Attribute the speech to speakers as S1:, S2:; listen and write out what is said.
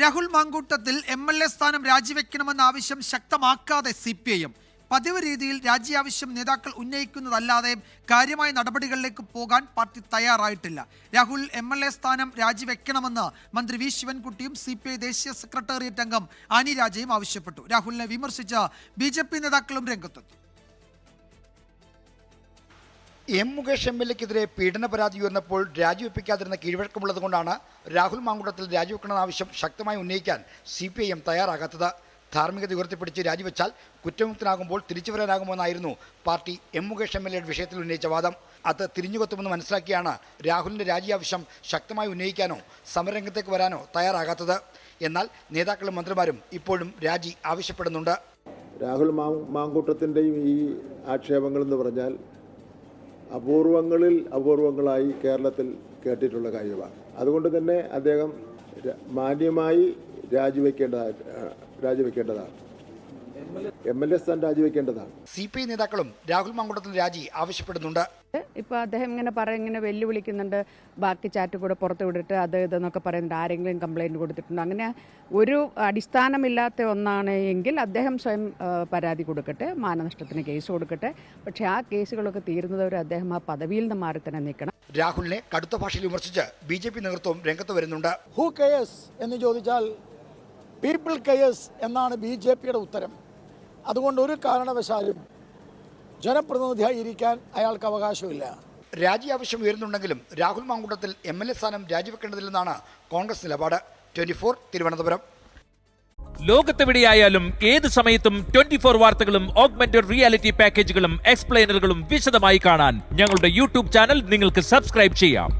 S1: Rahul Mankoottathil M L A സ്ഥാനം രാജിവെക്കണമെന്ന ആവശ്യം ശക്തമാക്കാതെ സി പി ഐ എം പതിവ് രീതിയിൽ രാജി ആവശ്യം നേതാക്കൾ ഉന്നയിക്കുന്നതല്ലാതെ കാര്യമായ നടപടികളിലേക്ക് പോകാൻ പാർട്ടി തയ്യാറായിട്ടില്ല. രാഹുൽ എം എൽ എ സ്ഥാനം രാജിവെക്കണമെന്ന് മന്ത്രി വി ശിവൻകുട്ടിയും സി പി ഐ ദേശീയ സെക്രട്ടേറിയറ്റ് അംഗം ആനി രാജയും ആവശ്യപ്പെട്ടു. രാഹുലിനെ വിമർശിച്ച ബി നേതാക്കളും രംഗത്തെത്തി.
S2: എം മുകേഷ് എം എൽ എക്കെതിരെ പീഡന പരാതി ഉയർന്നപ്പോൾ രാജിവെപ്പിക്കാതിരുന്ന കീഴ്വഴക്കമുള്ളതുകൊണ്ടാണ് രാഹുൽ മാങ്കുടത്തിൽ രാജിവെക്കണമെന്ന ആവശ്യം ശക്തമായി ഉന്നയിക്കാൻ സി പി ഐ എം തയ്യാറാകാത്തത്. ധാർമ്മികത ഉയർത്തിപ്പിടിച്ച് രാജിവെച്ചാൽ കുറ്റമുക്തനാകുമ്പോൾ തിരിച്ചു വരാനാകുമെന്നായിരുന്നു party M Mukesh M L എയുടെ വിഷയത്തിൽ ഉന്നയിച്ച വാദം. അത് തിരിഞ്ഞുകൊത്തുമെന്ന് മനസ്സിലാക്കിയാണ് രാഹുലിന്റെ രാജി ആവശ്യം ശക്തമായി ഉന്നയിക്കാനോ സമരരംഗത്തേക്ക് വരാനോ തയ്യാറാകാത്തത്. എന്നാൽ നേതാക്കളും മന്ത്രിമാരും ഇപ്പോഴും രാജി ആവശ്യപ്പെടുന്നുണ്ട്.
S3: രാഹുൽ മാങ്കൂട്ടത്തിന്റെയും ഈ ആക്ഷേപങ്ങളെന്ന് പറഞ്ഞാൽ അപൂർവങ്ങളിൽ അപൂർവങ്ങളായി കേരളത്തിൽ കേട്ടിട്ടുള്ള കാര്യമാണ്. അതുകൊണ്ട് തന്നെ അദ്ദേഹം മാന്യമായി രാജിവെക്കേണ്ടതായിട്ട് രാജിവെക്കേണ്ടതാണ്. എം എൽ എ സ്ഥാനം രാജിവെക്കേണ്ടതാണ്.
S2: സി പി ഐ നേതാക്കളും രാഹുൽ മങ്കുടത്തിന് രാജി ആവശ്യപ്പെടുന്നുണ്ട്.
S4: ഇപ്പോൾ അദ്ദേഹം ഇങ്ങനെ പറയും ഇങ്ങനെ വെല്ലുവിളിക്കുന്നുണ്ട്. ബാക്കി ചാറ്റ് കൂടെ പുറത്തു വിട്ടിട്ട് അത് ഇതെന്നൊക്കെ പറയുന്നുണ്ട്. ആരെങ്കിലും കംപ്ലൈന്റ് കൊടുത്തിട്ടുണ്ട്? അങ്ങനെ ഒരു അടിസ്ഥാനമില്ലാത്ത ഒന്നാണ് എങ്കിൽ അദ്ദേഹം സ്വയം പരാതി കൊടുക്കട്ടെ മാനനഷ്ടത്തിന് കേസ് കൊടുക്കട്ടെ. പക്ഷേ ആ കേസുകളൊക്കെ തീരുന്നതുവരെ അദ്ദേഹം ആ പദവിയിൽ നിന്ന് മാറി തന്നെ നിൽക്കണം.
S2: രാഹുലിനെ കടുത്ത ഭാഷയിൽ വിമർശിച്ച് ബി ജെ പി നേതൃത്വം രംഗത്ത് വരുന്നുണ്ട്.
S5: ഹു കെയേഴ്സ് എന്ന് ചോദിച്ചാൽ പീപ്പിൾ കെയേഴ്സ് എന്നാണ് ബി ജെ പിയുടെ ഉത്തരം. അതുകൊണ്ട് ഒരു കാരണവശാലും ജനപ്രതിനിധിയായി ഇരിക്കാൻ അയാൾക്ക് അവകാശമില്ല.
S2: രാജി ആവശ്യം ഉയരുന്നുണ്ടെങ്കിലും Rahul Mankoottathil M L A സ്ഥാനം രാജിവെക്കേണ്ടതില്ലെന്നാണ് കോൺഗ്രസ് നിലപാട്. Twenty four Thiruvananthapuram.
S6: ലോകത്തെവിടെയായാലും ഏത് സമയത്തും ട്വന്റി ഫോർ വാർത്തകളും ഓഗ്മെന്റഡ് റിയാലിറ്റി പാക്കേജുകളും എക്സ്പ്ലെയിനറുകളും വിശദമായി കാണാൻ ഞങ്ങളുടെ യൂട്യൂബ് ചാനൽ നിങ്ങൾക്ക് സബ്സ്ക്രൈബ് ചെയ്യാം.